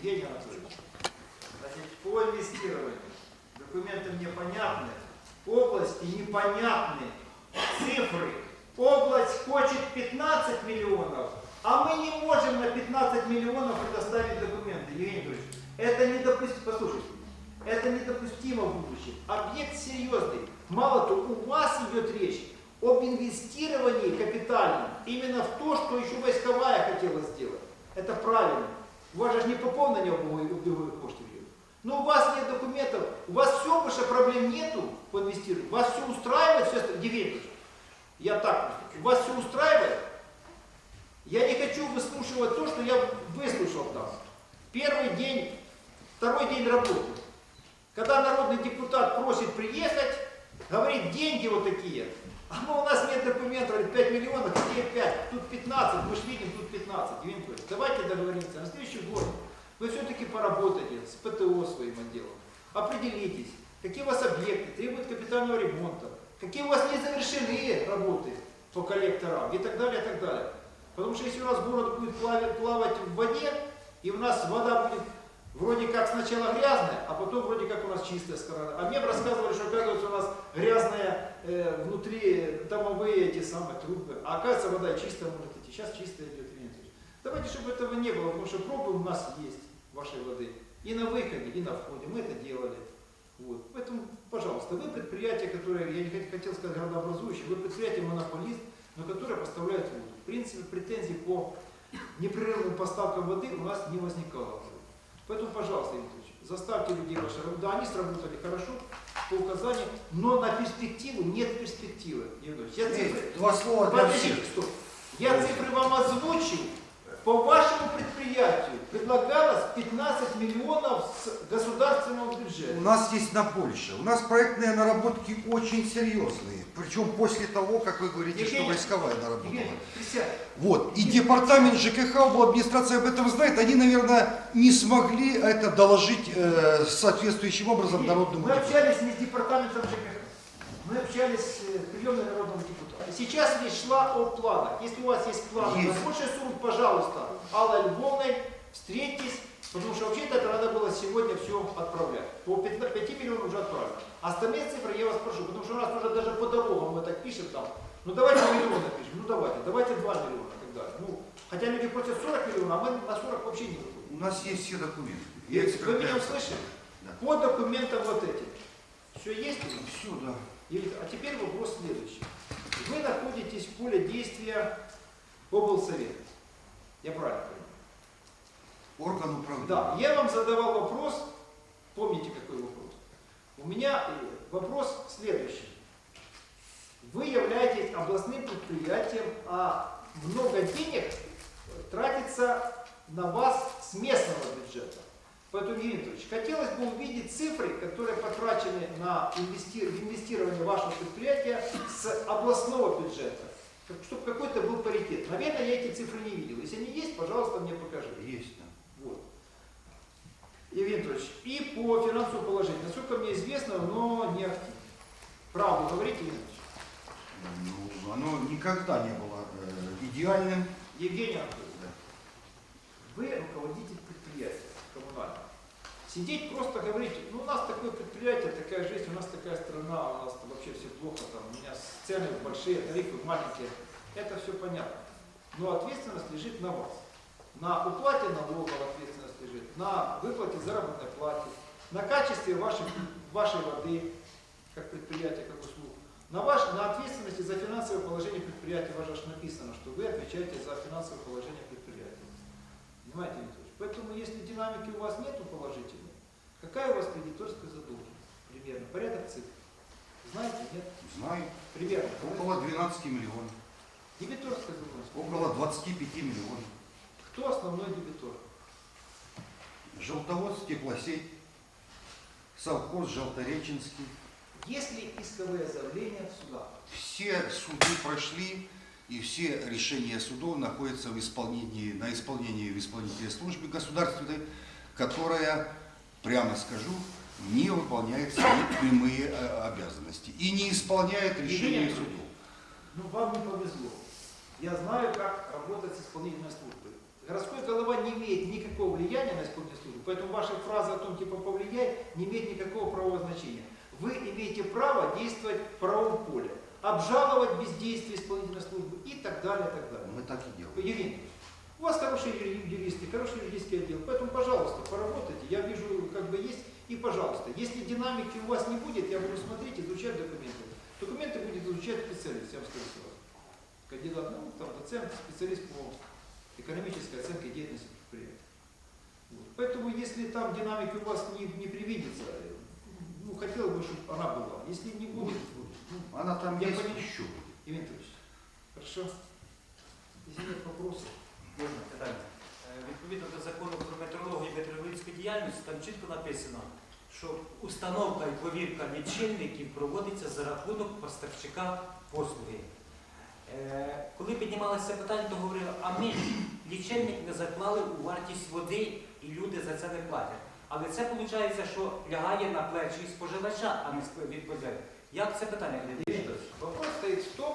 Евгений Анатольевич, значит, по инвестированию документы мне понятны, области непонятны, цифры. Область хочет 15 миллионов, а мы не можем на 15 миллионов предоставить документы. Евгений Анатольевич, это недопустимо. Послушайте, это недопустимо в будущем. Объект серьезный. Мало того, у вас идет речь об инвестировании капитальном именно в то, что еще войсковая хотела сделать. Это правильно. У вас же не поповнення обігових коштів є. Но у вас нет документов, у вас все, больше проблем нету по инвестированию. Вас все устраивает, все остальное. Евгений Ильич, я так, у вас все устраивает? Я не хочу выслушивать то, что я выслушал там. Первый день, второй день работы. Когда народный депутат просит приехать, говорит, деньги вот такие. а мы, у нас нет документов, говорит, 5 миллионов, где 5? Тут 15, мы же видим, тут 15. Евгений Анатольевич, давайте договоримся. На следующий год вы все-таки поработаете с ПТО своим отделом. Определитесь, какие у вас объекты требуют капитального ремонта, какие у вас не завершены работы по коллекторам и так далее, и так далее. Потому что если у нас город будет плавать в воде, и у нас вода будет вроде как сначала грязная, а потом вроде как у нас чистая сторона. А мне рассказывали, что оказывается у нас грязная э, внутри домовые эти самые трубы, а оказывается вода чистая может идти. Сейчас чистая идет. Давайте, чтобы этого не было, потому что пробы у нас есть вашей воды. И на выходе, и на входе. Мы это делали. Вот. Поэтому, пожалуйста, вы предприятие, которое, я не хот- хотел сказать градообразующее, вы предприятие монополист, но которое поставляет воду. В принципе, претензий по непрерывным поставкам воды у нас не возникало. Поэтому, пожалуйста, Анатольевич, заставьте людей ваши работать. Да, они сработали хорошо по указанию, но на перспективу нет перспективы. Я цифры, Два слова для всех. Стоп. Я цифры вам озвучил. По вашему предприятию предлагалось 15 миллионов с государственного У бюджета. нас есть на больше. У нас проектные наработки очень серьезные. Причем после того, как вы говорите, что Евгений, войсковая наработала. Евгений. Вот. И департамент ЖКХ, администрация об этом знает. Они, наверное, не смогли это доложить э, соответствующим образом народному Мы депутату. общались не с департаментом ЖКХ. Мы общались с приемной народного депутата. Сейчас речь шла о планах. Если у вас есть планы на Есть. большую сумму, пожалуйста, Алла Львовной, встретитесь, потому что вообще-то это надо было сегодня все отправлять. По 5, миллионов уже отправили. Остальные цифры я вас прошу, потому что у нас уже даже по дорогам мы так пишем там, ну давайте миллион напишем, ну давайте, давайте 2 миллиона и так далее. Ну, хотя люди просят 40 миллионов, а мы на 40 вообще не выходим. У нас есть все документы. И Вы меня услышали? Да. По документам вот этим. Все есть? Все, да. Или- А теперь вопрос следующий. Вы находитесь в поле действия облсовета. Я правильно понимаю? Орган управления. Да, я вам задавал вопрос, помните какой вопрос? У меня э, вопрос следующий. Вы являетесь областным предприятием, а много денег тратится на вас с местного бюджета. Поэтому, Евгений Анатольевич, хотелось бы увидеть цифры, которые потрачены на инвести- инвестирование вашего предприятия с областного бюджета, чтобы какой-то был паритет. Наверное, я эти цифры не видел. Если они есть, пожалуйста, мне покажите. Есть, да. Вот. Евгений Анатольевич, и по финансовому положению. Насколько мне известно, но не активно. Правду говорите, Евгений Анатольевич? Ну, оно никогда не было э, идеальным. Евгений Анатольевич, Да. вы руководитель предприятия коммунального. Сидеть просто говорить, ну у нас такое предприятие, такая жизнь, у нас такая страна, у нас там вообще все плохо, там, у меня цены большие, тарифы маленькие. Это все понятно. Но ответственность лежит на вас. На уплате налогов ответственность лежит, на выплате заработной платы, на качестве вашей, вашей воды, как предприятия, как услуг, на, ваш, на ответственности за финансовое положение предприятия. У вас же написано, что вы отвечаете за финансовое положение предприятия. Понимаете, Виктор? Поэтому, если динамики у вас нету положительной, какая у вас кредиторская задолженность? Примерно. Порядок цифр. Знаете, нет? Знаю. Примерно. Около 12 миллионов. Дебиторская задолженность. Около 25 миллионов. Кто основной дебитор? Желтоводск, теплосеть, совхоз Желтореченский. Есть ли исковые заявления в судах? Все суды прошли, и все решения судов находятся в исполнении, на исполнении в исполнительной службе государственной, которая, прямо скажу, не выполняет свои прямые э, обязанности и не исполняет решения судов. Ну, вам не повезло. Я знаю, как работать с исполнительной службой. Городской голова не имеет никакого влияния на исполнительную службу, Поэтому ваша фраза о том, типа повлияй, не имеет никакого правового значения. Вы имеете право действовать в правовом поле, обжаловать бездействие исполнительной так далее, и так далее. Мы так и делаем. Евгений, Ильич, у вас хорошие юри- юристы, хороший юридический отдел, поэтому, пожалуйста, поработайте, я вижу, как бы есть, и, пожалуйста, если динамики у вас не будет, я буду смотреть, изучать документы. Документы будет изучать специалист, я вам скажу сразу. Кандидат наук, там, доцент, специалист по экономической оценке деятельности предприятия. Вот. Поэтому, если там динамики у вас не, не привидится, ну, хотелось бы, чтобы она была. Если не будет, ну, Она там Я есть понимаю. еще. будет. Евгений Анатольевич, хорошо. Если нет вопросов, Можна питання. Е, Відповідно до закону про метрологію і метрологічну діяльність, там чітко написано, що установка і повірка лічильників проводиться за рахунок поставщика послуги. Е, Коли піднімалося питання, то говорили, а ми лічильник не заклали у вартість води і люди за це не платять. Але це виходить, що лягає на плечі споживача, а не сп- відповідає. Як це питання Вопрос стоит в том,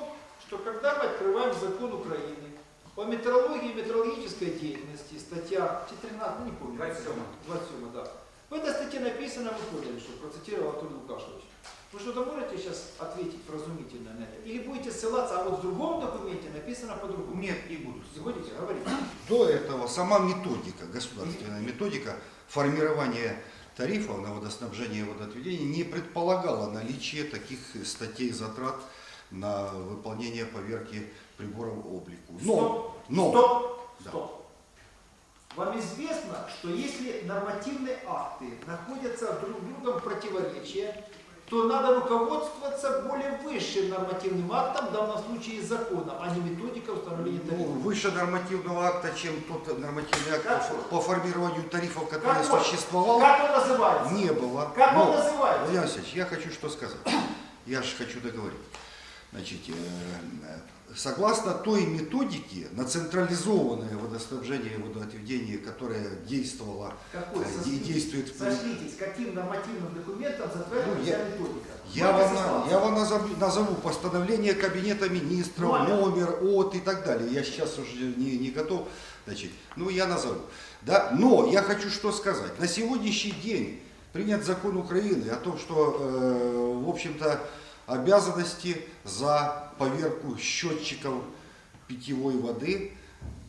что когда мы открываем закон Украины о метрологии и метрологической деятельности, статья 14, ну не помню. 27. 27, да. В этой статье написано, вы поняли, что процитировал Анатолий Лукашевич. Вы что-то можете сейчас ответить вразумительно на это? Или будете ссылаться, а вот в другом документе написано по-другому? Нет, не буду. Не будете? Говорите. До этого сама методика, государственная методика формирования тарифов на водоснабжение и водоотведение не предполагала наличие таких статей затрат на выполнение поверки приборов облику. Но, Стоп, но, стоп, Да. стоп. Вам известно, что если нормативные акты находятся друг с другом в противоречии, то надо руководствоваться более высшим нормативным актом, в данном случае законом, а не методикой установления ну, тарифа. выше нормативного акта, чем тот нормативный акт Как по, он? формированию тарифов, который Как он? существовал, Как он называется? не было. Как он Но, называется? Владимир Васильевич, я хочу что сказать. Я же хочу договорить. Значит, э, э, согласно той методике на централизованное водоснабжение и водоотведение, которое действовало Какой? э, и Сошлитесь. действует Сошлитесь, каким нормативным документом затвердится Ну, я- методика. я Можете вам, я вам назову, назову постановление Кабинета министров, Номер. номер, от и так далее. Я сейчас уже не, не готов. Значит, ну, я назову. Да? Но я хочу что сказать. На сегодняшний день принят закон Украины о том, что, э, в общем-то, обязанности за поверку счетчиков питьевой воды,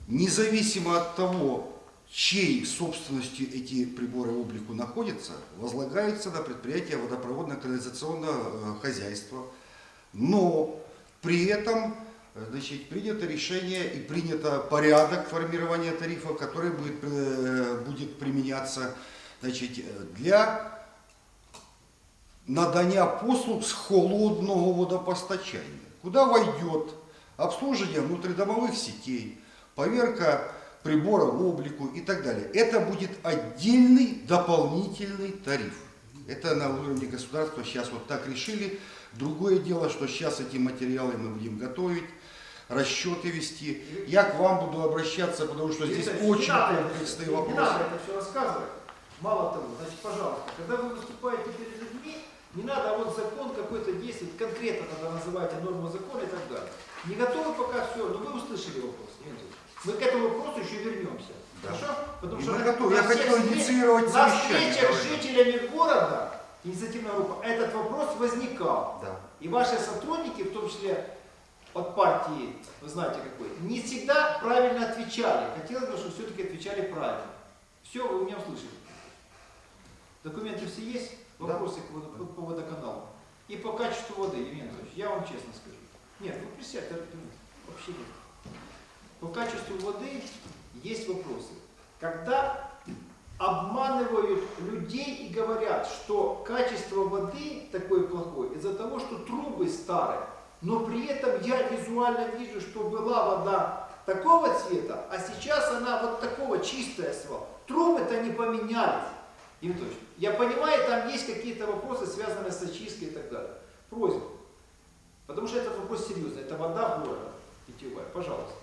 независимо от того, чьей собственностью эти приборы облику находятся, возлагаются на предприятие водопроводно-канализационного э, хозяйства. Но при этом э, значит, принято решение и принято порядок формирования тарифа, который будет, э, будет применяться значит, для надання послуг з холодного водопостачання, куда войдет обслуживание внутридомовых сетей, поверка приборов облику и так далее. Это будет отдельный дополнительный тариф. Это на уровне государства сейчас вот так решили. Другое дело, что сейчас эти материалы мы будем готовить, расчеты вести. Я к вам буду обращаться, потому что здесь Виктор, очень надо комплексные это- Не вопросы. надо это все рассказывать. Мало того, значит, пожалуйста, когда вы выступаете перед людьми, не надо а вот закон какой-то действовать, конкретно тогда называйте норму закона и так далее. Не готовы пока все, но вы услышали вопрос. Анатольевич. Мы к этому вопросу еще вернемся. Да. Хорошо? Потому И что мы готовы. Я хотел инициировать На встречах с жителями города, инициативная группа, этот вопрос возникал. Да. И ваши сотрудники, в том числе от партии, вы знаете какой, не всегда правильно отвечали. Хотелось бы, чтобы все-таки отвечали правильно. Все, вы меня услышали. Документы все есть? Да. Вопросы водо- по, водоканалу. И по качеству воды, Евгений Анатольевич, я вам честно скажу. Нет, вы присядьте, вообще нет. По качеству воды есть вопросы. Когда обманывают людей и говорят, что качество воды такое плохое из-за того, что трубы старые, но при этом я визуально вижу, что была вода такого цвета, а сейчас она вот такого чистая стала. Трубы-то не поменялись. Анатольевич, я понимаю, там есть какие-то вопросы, связанные с очисткой и так далее. Просьба. Потому что этот вопрос серьезный. Это вода города питьевая. Пожалуйста.